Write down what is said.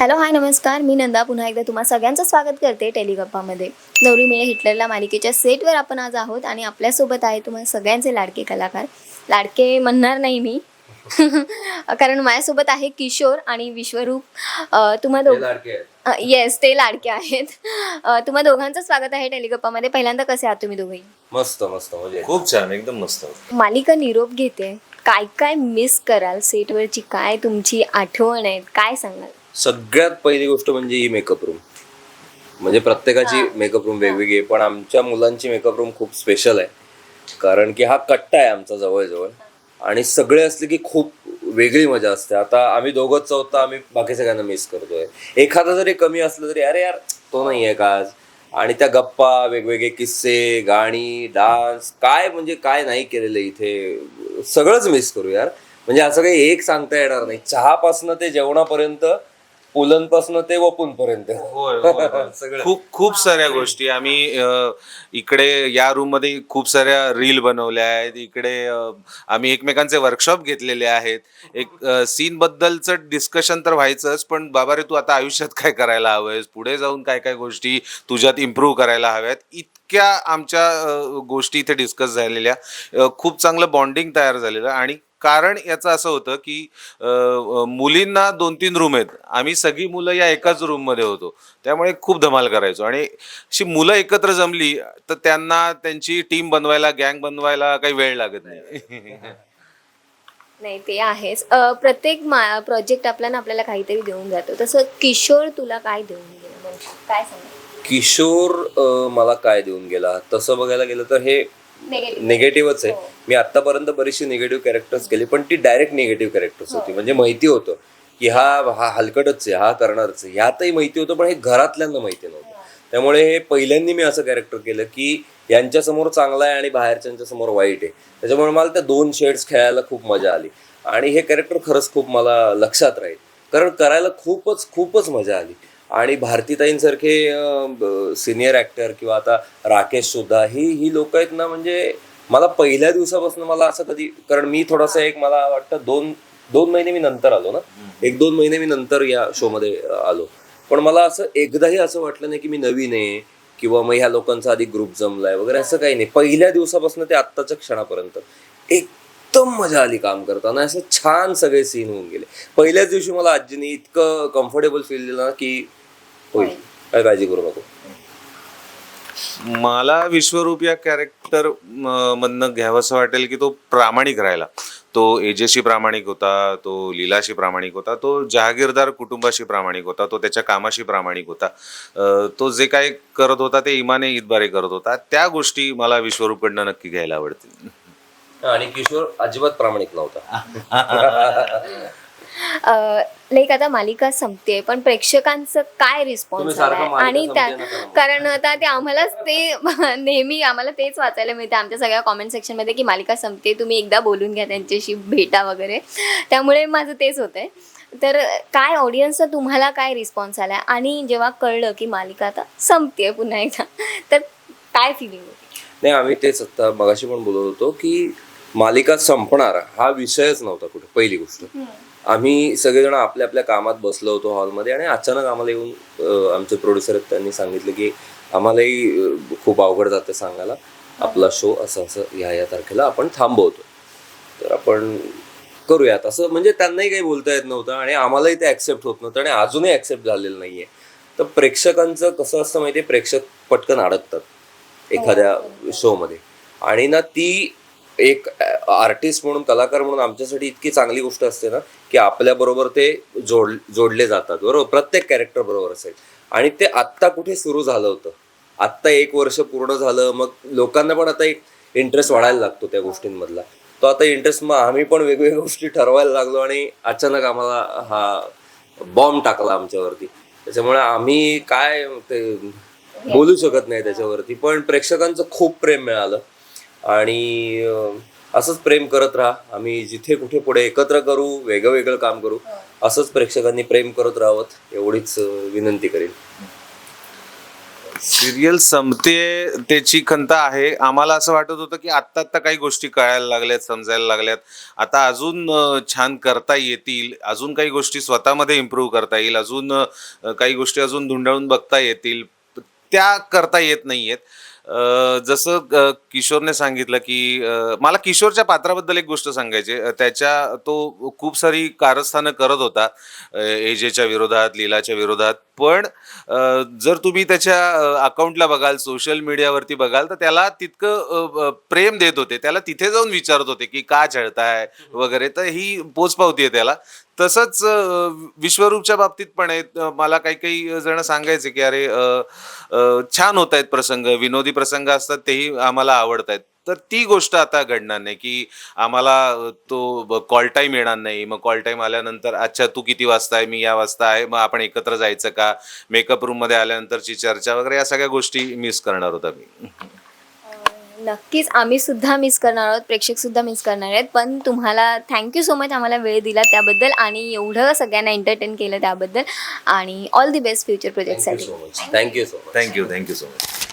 Hello hi नमस्कार. मी नंदा. पुन्हा एकदा तुम्हा सगळ्यांचं स्वागत करते टेलिगप्पामध्ये. नवरी मिळे हिटलरला मालिकेच्या सेटवर आपण आज आहोत आणि आपल्यासोबत आहे तुम्हाला सगळ्यांचे लाडके कलाकार. लाडके म्हणणार नाही मी. कारण माझ्यासोबत आहे किशोर आणि विश्वरूप. तुम्हा दोघ येस ते लाडके आहेत. तुम्हा दोघांचं स्वागत आहे टेलिगप्पामध्ये. पहिल्यांदा कसे आहात तुम्ही दोघेही? मस्त मस्त म्हणजे खूप छान एकदम मस्त. मालिका निरोप घेते. काय काय मिस कराल? सेटवरची काय तुमची आठवण आहे काय सांगाल? सगळ्यात पहिली गोष्ट म्हणजे ही मेकअप रूम म्हणजे प्रत्येकाची मेकअप रूम वेगवेगळी आहे पण आमच्या मुलांची मेकअप रूम खूप स्पेशल आहे. कारण की हा कट्टा आहे आमचा जवळजवळ. आणि सगळे असले की खूप वेगळी मजा असते. आता आम्ही दोघंच चौथा आम्ही बाकी सगळ्यांना मिस करतोय. एखादा जरी कमी असलं तरी अरे यार तो नाही आहे का आज? आणि त्या गप्पा वेगवेगळे किस्से गाणी डान्स काय म्हणजे काय नाही केलेलं इथे सगळंच मिस करू यार. म्हणजे असं काही एक सांगता येणार नाही. चहापासनं ते जेवणापर्यंत पुलंपासनं ते वपूनपर्यंत. सगळं. खूप खूप साऱ्या गोष्टी. आम्ही अ, इकडे या रूममध्ये खूप साऱ्या रील बनवल्या आहेत. इकडे अ, आम्ही एकमेकांचे वर्कशॉप घेतलेले आहेत. एक सीन बद्दलचं डिस्कशन तर व्हायचंच पण बाबा रे तू आता आयुष्यात काय करायला हवंयस? पुढे जाऊन काय काय गोष्टी तुझ्यात इम्प्रूव्ह करायला हव्यात? इतक्या आमच्या अ, गोष्टी इथे डिस्कस झालेल्या. अ, खूप चांगलं बॉन्डिंग तयार झालेलं आणि कारण याचं असं होतं की मुलींना दोन तीन रूम आहेत. आम्ही सगळी मुलं या एकाच रूममध्ये होतो. त्यामुळे खूप धमाल करायचो. आणि अशी मुलं एकत्र जमली तर त्यांना त्यांची टीम बनवायला गँग बनवायला काही वेळ लागत नाही. नाही ते आहेच. प्रत्येक मा प्रोजेक्ट आपल्याला आपल्याला काहीतरी देऊन जातो. तसं किशोर तुला काय देऊन गेलं? म्हणजे काय सांगा? किशोर मला काय देऊन गेला? तसं बघायला गेलं तर हे. निगेटिव्हच आहे. मी आतापर्यंत बरीचशी निगेटिव्ह कॅरेक्टर्स केली पण ती डायरेक्ट निगेटिव्ह कॅरेक्टर्स होती. म्हणजे माहिती होतं की हा हा हलकटच आहे हा करणारच आहे. ह्यातही माहिती होतं पण हे घरातल्यांना माहिती नव्हतं. त्यामुळे हे पहिल्यांदा मी असं कॅरेक्टर केलं की यांच्यासमोर चांगला आहे आणि बाहेरच्यांच्या समोर वाईट आहे. त्याच्यामुळे मला त्या दोन शेड्स खेळायला खूप मजा आली. आणि हे कॅरेक्टर खरंच खूप मला लक्षात राहील. कारण करायला खूपच खूपच मजा आली. आणि भारतीताईंसारखे सिनियर ॲक्टर किंवा आता राकेश सुद्धा ही ही लोक आहेत ना म्हणजे मला पहिल्या दिवसापासून मला असं कधी कारण मी थोडासा एक मला वाटतं दोन दोन महिने मी नंतर आलो ना. एक दोन महिने मी नंतर या शोमध्ये आलो. पण मला असं एकदाही असं वाटलं नाही की मी नवीन आहे किंवा मग ह्या लोकांचा आधी ग्रुप जमलाय वगैरे असं काही नाही. पहिल्या दिवसापासून ते आत्ताच्या क्षणापर्यंत एकदम मजा आली काम करताना. असं छान सगळे सीन होऊन गेले. पहिल्याच दिवशी मला आजीने इतकं कम्फर्टेबल फील दिलं ना की होईल. काय काळजी करू नको. मला विश्वरूप या कॅरेक्टर मधनं घ्यावंसं वाटेल की तो प्रामाणिक राहिला. तो एजेशी प्रामाणिक होता तो लीलाशी प्रामाणिक होता तो जहागीरदार कुटुंबाशी प्रामाणिक होता तो त्याच्या कामाशी प्रामाणिक होता. तो जे काय करत होता ते इमाने इतबारे करत होता. त्या गोष्टी मला विश्वरूपकडनं नक्की घ्यायला आवडतील. आणि किशोर अजिबात प्रामाणिक नव्हता. लाईक आता मालिका संपते पण प्रेक्षकांचं काय रिस्पॉन्स सारखं मालिका आणि त्या संपते. कारण आता ते आम्हालाच ते नेहमी आम्हाला तेच वाचायला मिळतं आमच्या सगळ्या कॉमेंट सेक्शनमध्ये की मालिका संपते तुम्ही एकदा बोलून घ्या त्यांच्याशी भेटा वगैरे. त्यामुळे माझं तेच होतंय. तर काय ऑडियन्सचा तुम्हाला काय रिस्पॉन्स आलाय? आणि जेव्हा कळलं की मालिका आता संपते पुन्हा एकदा तर काय फिलिंग होती? नाही आम्ही तेच आता मगाशी पण बोलत होतो की मालिका संपणार हा विषयच नव्हता कुठे पहिली गोष्ट. आम्ही सगळेजण आपल्या आपल्या कामात बसलो होतो हॉलमध्ये आणि अचानक आम्हाला येऊन आमचे प्रोड्युसर त्यांनी सांगितलं की आम्हालाही खूप अवघड जाते सांगायला. आपला शो असं असं ह्या या तारखेला आपण थांबवतो. तर आपण करूयात. असं म्हणजे त्यांनाही काही बोलता येत नव्हतं आणि आम्हालाही ते ऍक्सेप्ट होत नव्हतं आणि अजूनही ऍक्सेप्ट झालेलं नाहीये. तर प्रेक्षकांचं कसं असतं माहितीये? प्रेक्षक पटकन अडकतात एखाद्या शोमध्ये आणि ना ती एक आर्टिस्ट म्हणून कलाकार म्हणून आमच्यासाठी इतकी चांगली गोष्ट असते ना की आपल्या बरोबर ते जोड जोडले जातात. बरोबर? प्रत्येक कॅरेक्टर बरोबर असेल. आणि ते आत्ता कुठे सुरू झालं होतं? आत्ता एक वर्ष पूर्ण झालं मग लोकांना पण आता एक इंटरेस्ट वाढायला लागतो त्या गोष्टींमधला. तो आता इंटरेस्ट मग आम्ही पण वेगवेगळ्या गोष्टी ठरवायला लागलो आणि अचानक आम्हाला हा बॉम्ब टाकला आमच्यावरती. त्याच्यामुळे आम्ही काय ते बोलू शकत नाही त्याच्यावरती. पण प्रेक्षकांचं खूप प्रेम मिळालं. आणि असंच प्रेम करत राहा. आम्ही जिथे कुठे पुढे एकत्र करू वेगळं वेगळं काम करू असंच प्रेक्षकांनी प्रेम करत राहावं एवढीच विनंती करेन. सिरियल संपते त्याची खंत आहे. आम्हाला असं वाटत होतं की आत्ता आत्ता काही गोष्टी कळायला लागल्यात समजायला लागल्यात. आता अजून छान करता येतील. अजून काही गोष्टी स्वतःमध्ये इम्प्रूव्ह करता येईल. अजून काही गोष्टी अजून धुंडाळून बघता येतील. त्या करता येत नाहीयेत. अं, जसं किशोरने सांगितलं की मला किशोरच्या पात्राबद्दल एक गोष्ट सांगायची त्याच्या तो खूप सारी कारस्थानं करत होता एजेच्या विरोधात लीलाच्या विरोधात. पण जर तुम्ही त्याच्या अकाउंटला बघाल सोशल मीडियावरती बघाल तर त्याला तितकं प्रेम देत होते. त्याला तिथे जाऊन विचारत होते की का छळताय वगैरे. तर ही पोचपावती आहे त्याला. तसंच विश्वरूपच्या बाबतीत पण आहे. मला काही काही जण सांगायचे की अरे छान होत आहेत प्रसंग. विनोदी प्रसंग असतात तेही आम्हाला आवडत आहेत तर ती गोष्ट आता घडणार नाही की आम्हाला तो कॉल टाईम येणार नाही. मग कॉल टाईम आल्यानंतर अच्छा तू किती वाजता आहे? मी या वाजता आहे. मग आपण एकत्र जायचं का? मेकअप रूममध्ये आल्यानंतरची चर्चा वगैरे या सगळ्या गोष्टी मिस करणार होता मी नक्कीच आम्ही सुद्धा मिस करणार आहोत. प्रेक्षक सुद्धा मिस करणार आहेत. पण तुम्हाला थँक्यू सो मच आम्हाला वेळ दिला त्याबद्दल आणि एवढं सगळ्यांना एंटरटेन केलं त्याबद्दल. आणि ऑल दी बेस्ट फ्युचर प्रोजेक्टसाठी so much thank you so much thank you thank you so much